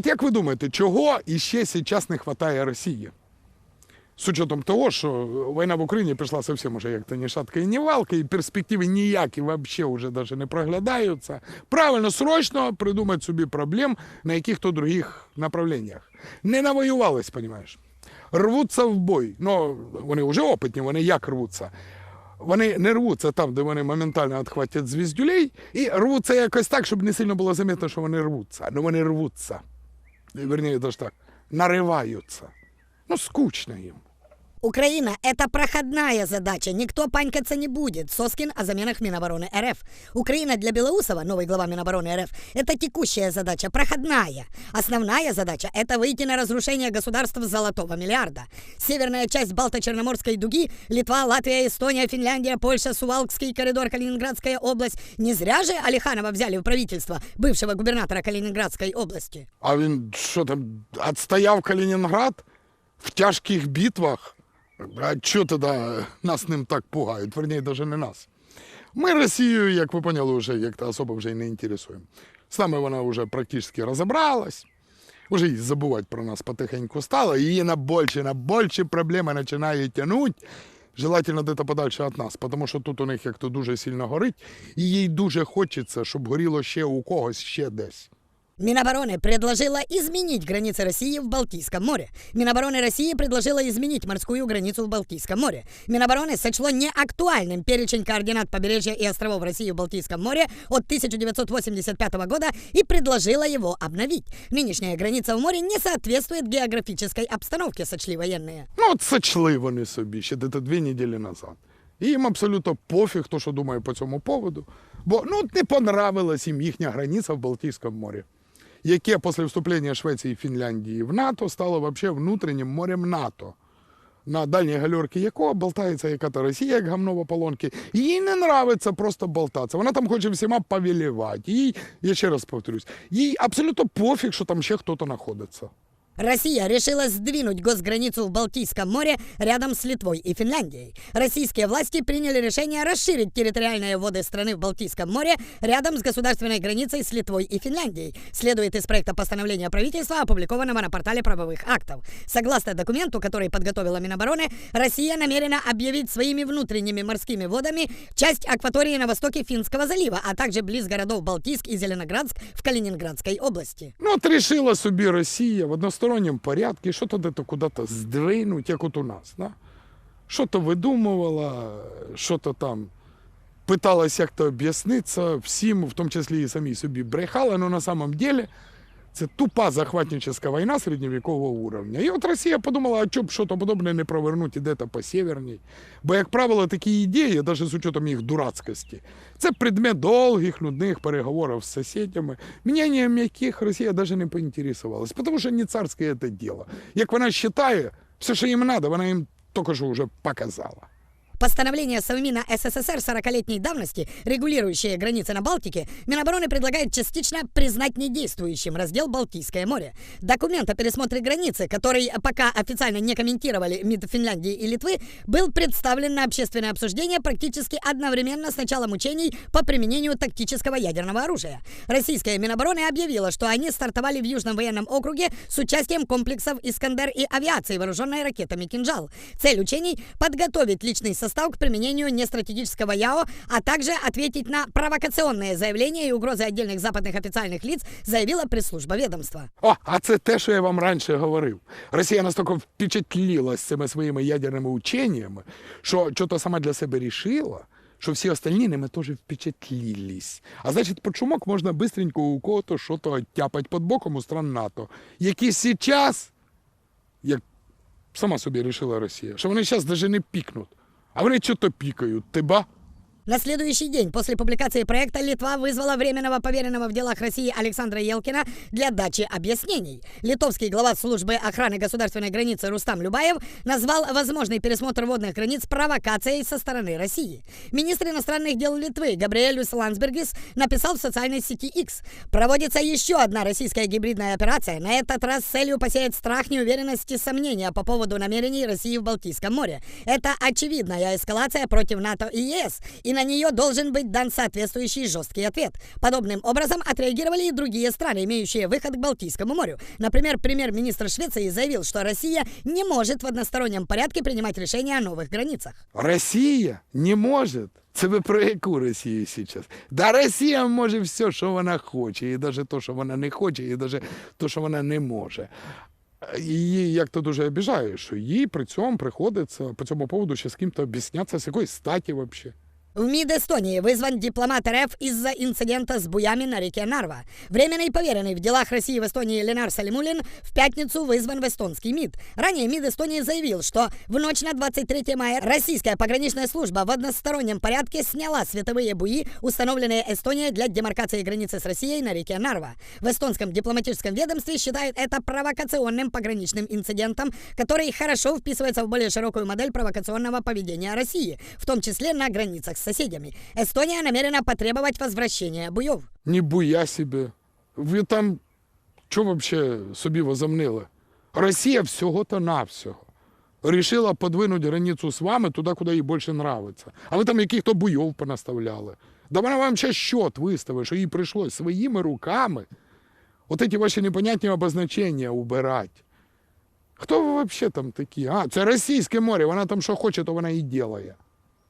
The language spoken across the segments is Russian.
от як ви думаєте, чого іще зараз не вистачає Росії? З учетом того, що війна в Україні пішла зовсім уже як то ні шатка і ні валка, і перспективи ніякі взагалі вже навіть не проглядаються. Правильно, срочно придумати собі проблем на яких-то других направленнях. Не навоювались, розумієш? Рвуться в бой. Ну, вони вже опитні, вони як рвуться. Вони не рвуться там, де вони моментально відхватять звіздюлей, і рвуться якось так, щоб не сильно було замітно, що вони рвуться. Ну вони рвуться. Верніше, даже так, нариваються. Ну, скучно їм. Украина – это проходная задача, никто панькаться не будет. Соскин о заменах Минобороны РФ. Украина для Белоусова, новый глава Минобороны РФ, это текущая задача, проходная. Основная задача – это выйти на разрушение государства золотого миллиарда. Северная часть Балто-Черноморской дуги, Литва, Латвия, Эстония, Финляндия, Польша, Сувалкский коридор, Калининградская область. Не зря же Алиханова взяли в правительство, бывшего губернатора Калининградской области. А він що там, відстояв Калінінград в тяжких битвах? А що тоді нас ним так пугають? Верніше, навіть не нас. Ми Росію, як ви поняли, вже як-то особо вже й не інтересуємо. З нами вона вже практично розібралась. Уже і забувати про нас потихеньку стало. Її на більше, на більше проблеми починає тягнути. Желательно де-то подальше від нас, тому що тут у них як-то дуже сильно горить, і їй дуже хочеться, щоб горіло ще у когось ще десь. Минобороны предложила изменить границы России в Балтийском море. Минобороны России предложила изменить морскую границу в Балтийском море. Минобороны сочло неактуальным перечень координат побережья и островов России в Балтийском море от 1985 года и предложила его обновить. Нынешняя граница в море не соответствует географической обстановке, сочли военные. Ну, от сочли вони собі ще десь дві неділі назад. І їм абсолютно пофіг, хто що думає по цьому поводу. Бо ну, не понравилась їм їхня границя в Балтійському морі, Яке після вступлення Швеції і Фінляндії в НАТО стало взагалі внутрішнім морем НАТО. На дальній гальорці якого болтається яка-то Росія, як гамно в ополонки. Їй не нравиться просто болтатися. Вона там хоче всіма повелівати. Їй, я ще раз повторюсь, їй абсолютно пофіг, що там ще хтось знаходиться. Россия решила сдвинуть госграницу в Балтийском море рядом с Литвой и Финляндией. Российские власти приняли решение расширить территориальные воды страны в Балтийском море рядом с государственной границей с Литвой и Финляндией. Следует из проекта постановления правительства, опубликованного на портале правовых актов. Согласно документу, который подготовила Минобороны, Россия намерена объявить своими внутренними морскими водами часть акватории на востоке Финского залива, а также близ городов Балтийск и Зеленоградск в Калининградской области. Ну, от рішила собі Росія в односторонньому порядку що-то де-то куди-то здвинуть, як от у нас. Да? Що-то видумувала, що-то там питалась як-то об'яснитися всім, в тому числі і самій собі брехала, але на самом деле це тупа захватническая війна середньовікового уровня. І от Росія подумала, а чоб б щось подобне не провернути де-то по северній. Бо, як правило, такі ідеї, навіть з учетом їх дурацькості, це предмет довгих, нудних переговорів з сусідями, мненням яких Росія навіть не поінтересувалась, тому що не царське це діло. Як вона вважає, все, що їм треба, вона їм тільки вже показала. Постановление Совмина СССР 40-летней давности, регулирующее границы на Балтике, Минобороны предлагает частично признать недействующим раздел Балтийское море. Документ о пересмотре границы, который пока официально не комментировали МИД Финляндии и Литвы, был представлен на общественное обсуждение практически одновременно с началом учений по применению тактического ядерного оружия. Российская Минобороны объявила, что они стартовали в Южном военном округе с участием комплексов «Искандер» и авиации, вооруженной ракетами «Кинжал». Цель учений – подготовить личный состав к применению нестратегического ЯО, а также ответить на провокационные заявления и угрозы отдельных западных официальных лиц, заявила пресс-служба ведомства. О, а це те, що я вам раніше говорив. Росія настільки впечатлилась цими своїми ядерними ученнями, що що-то сама для себе рішила, що всі остальні ними теж впечатлились. А значить, по чумок можна бистренько у кого-то що-то оттяпать під боком у стран НАТО, які зараз, як сама собі рішила Росія, що вони зараз навіть не пікнуть, а вони що-то пікають, ти? На следующий день после публикации проекта Литва вызвала временного поверенного в делах России Александра Елкина для дачи объяснений. Литовский глава службы охраны государственной границы Рустам Любаев назвал возможный пересмотр водных границ провокацией со стороны России. Министр иностранных дел Литвы Габриэлюс Ландсбергис написал в социальной сети X. Проводится еще одна российская гибридная операция, на этот раз с целью посеять страх, неуверенность и сомнения по поводу намерений России в Балтийском море. Это очевидная эскалация против НАТО и ЕС. И на нее должен быть дан соответствующий жесткий ответ. Подобным образом отреагировали и другие страны, имеющие выход к Балтийскому морю. Например, премьер-министр Швеции заявил, что Россия не может в одностороннем порядке принимать решения о новых границах. Росія не може. Це ви про яку Росію зараз? Да Росія може все, що вона хоче, і навіть те, що вона не хоче, і навіть те, що вона не може. І Її як то дуже обіжає, що їй при цьому приходиться по цьому поводу ще з ким-то об'яснятися, з якої статі взагалі. В МИД Эстонии вызван дипломат РФ из-за инцидента с буями на реке Нарва. Временный поверенный в делах России в Эстонии Ленар Салимулин в пятницу вызван в эстонский МИД. Ранее МИД Эстонии заявил, что в ночь на 23 мая российская пограничная служба в одностороннем порядке сняла световые буи, установленные Эстонией для демаркации границы с Россией на реке Нарва. В эстонском дипломатическом ведомстве считают это провокационным пограничным инцидентом, который хорошо вписывается в более широкую модель провокационного поведения России, в том числе на границах с соседями. Эстония намерена потребовать возвращения буев. Не буя себе. Ви там що взагалі собі возомнили? Росія всього-то навсього. Рішила подвинути границю з вами туди, куди їй більше нравиться. А ви там яких-то буйов понаставляли. Да вона вам ще счет виставить, що їй прийшлось своїми руками от ці ваші непонятні обозначення убирати. Хто ви взагалі там такі? А, це Російське море, вона там що хоче, то вона і ділає.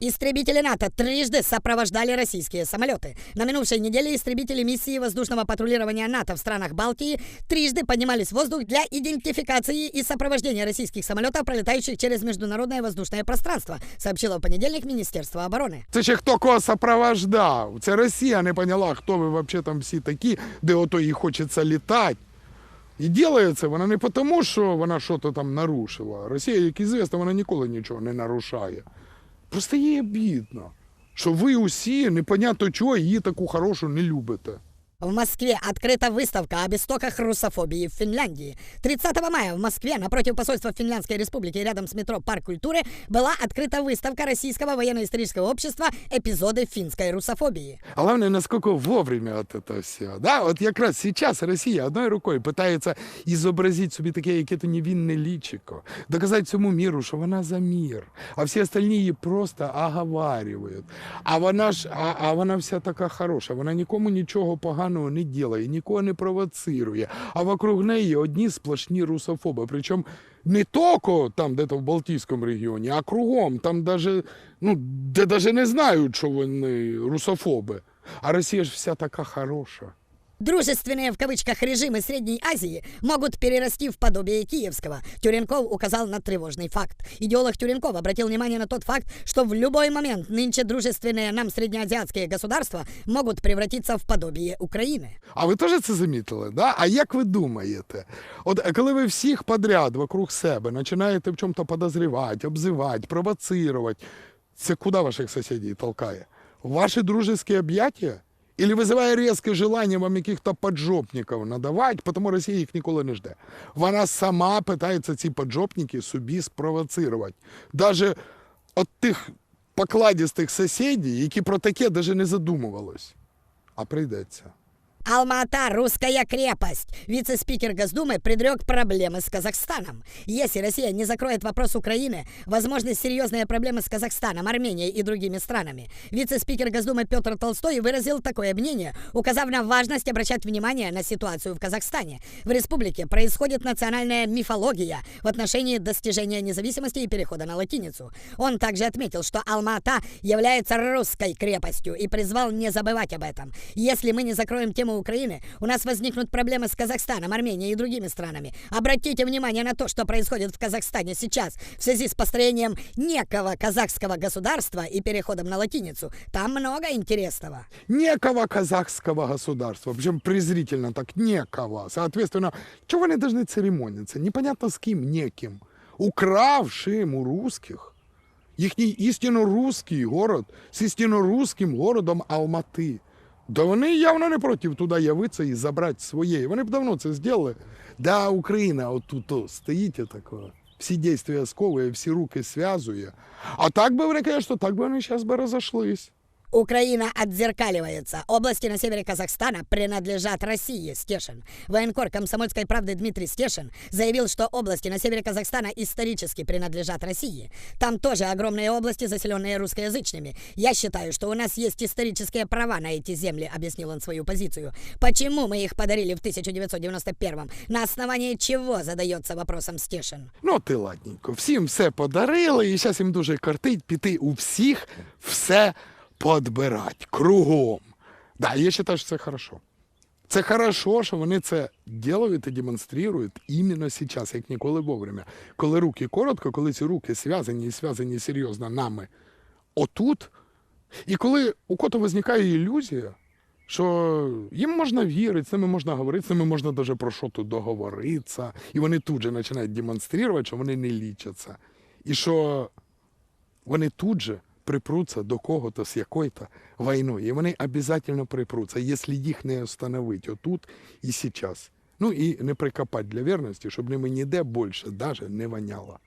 Истребители НАТО трижды сопровождали российские самолеты. На минувшей неделе истребители миссии воздушного патрулирования НАТО в странах Балтии трижды поднимались в воздух для идентификации и сопровождения российских самолетов, пролетающих через международное воздушное пространство, сообщило в понедельник Министерство обороны. Це ще хто кого сопровождав. Це Росія не поняла, хто ви взагалі там всі такі, де ото їй хочеться літати. І ділає це вона не тому, що вона щось там нарушила. Росія, як ізвісно, вона ніколи нічого не нарушає. Просто їй обідно, що ви усі непонятно чого її таку хорошу не любите. В Москве открыта выставка об истоках русофобии в Финляндии. 30 мая в Москве напротив посольства Финляндской республики рядом с метро Парк культуры была открыта выставка Российского военно-исторического общества «Эпизоды финской русофобии». А Головне, наскільки вовремя от это все. Да? От якраз зараз Росія одною рукою питається ізобразити собі таке яке-то невинне лічико, доказати цьому міру, що вона за мір, а всі остальні її просто оговарюють. А вона ж, а, а вона вся така хороша, вона нікому нічого поганого не ділає, нікого не провоцирує, а вокруг неї одні сплошні русофоби. Причому не тільки там, де-то в Балтійському регіоні, а кругом, там даже, ну, де навіть не знають, що вони русофоби. А Росія ж вся така хороша. Дружественные в кавычках режимы Средней Азии могут перерасти в подобие киевского. Тюренков указал на тревожный факт. Идеолог Тюренков обратил внимание на тот факт, что в любой момент нынче дружественные нам среднеазиатские государства могут превратиться в подобие Украины. А ви теж це замітили? Да? А як ви думаєте? От е, коли ви всіх подряд вокруг себе починаєте в чому-то подозрівати, обзивати, провоцирувати, це куди ваших сусідів толкає? В Ваші дружеські об'яття? Или визиває різке желання вам яких-то поджопників надавати, тому Росія їх ніколи не жде. Вона сама питається ці поджопники собі спровоцирувати. Даже от тих покладістих сусідів, які про таке навіть не задумувались. А прийдеться. Алма-Ата – русская крепость. Вице-спикер Госдумы предрек проблемы с Казахстаном. Если Россия не закроет вопрос Украины, возможны серьезные проблемы с Казахстаном, Арменией и другими странами. Вице-спикер Госдумы Петр Толстой выразил такое мнение, указав на важность обращать внимание на ситуацию в Казахстане. В республике происходит национальная мифология в отношении достижения независимости и перехода на латиницу. Он также отметил, что Алма-Ата является русской крепостью и призвал не забывать об этом. Если мы не закроем тему Украины, у нас возникнут проблемы с Казахстаном, Арменией и другими странами. Обратите внимание на то, что происходит в Казахстане сейчас в связи с построением некого казахского государства и переходом на латиницу. Там много интересного. некого казахского государства, причем презрительно так, некого. Соответственно, чего они должны церемониться? Непонятно с кем, неким. Укравшим у русских їхній істинно русский город з істинно русским городом Алмати. Да вони явно не проти туди явитися і забрати своє. Вони б давно це зробили. Да, Україна отут стоїть такого. Всі дійства сковує, всі руки зв'язує. А так би звісно, так би вони зараз би розійшлись. Украина отзеркаливается. Области на севере Казахстана принадлежат России, Стешин. Военкор комсомольской правды Дмитрий Стешин заявил, что области на севере Казахстана исторически принадлежат России. Там тоже огромные области, заселенные русскоязычными. Я считаю, что у нас есть исторические права на эти земли, объяснил он свою позицию. Почему мы их подарили в 1991 На основании чего задается вопросом Стешин? Ну, ти ладненько, всім все подарили, і зараз їм дуже картить піти у всіх все подбирать кругом. Да, я вважаю, що це хорошо. Це хорошо, що вони це ділають і демонструють іменно зараз, як ніколи вовремя. Коли руки коротко, коли ці руки зв'язані і зв'язані серйозно нами отут, і коли у кого виникає ілюзія, що їм можна вірити, з ними можна говорити, з ними можна навіть про що тут договоритися, і вони тут же починають демонструвати, що вони не лічаться. І що вони тут же припрутся до кого-то з якоїсь війною. І вони они припруться, якщо їх не встановити отут і зараз. Ну і не прикопати для вірності, щоб ними ніде більше даже не воняло.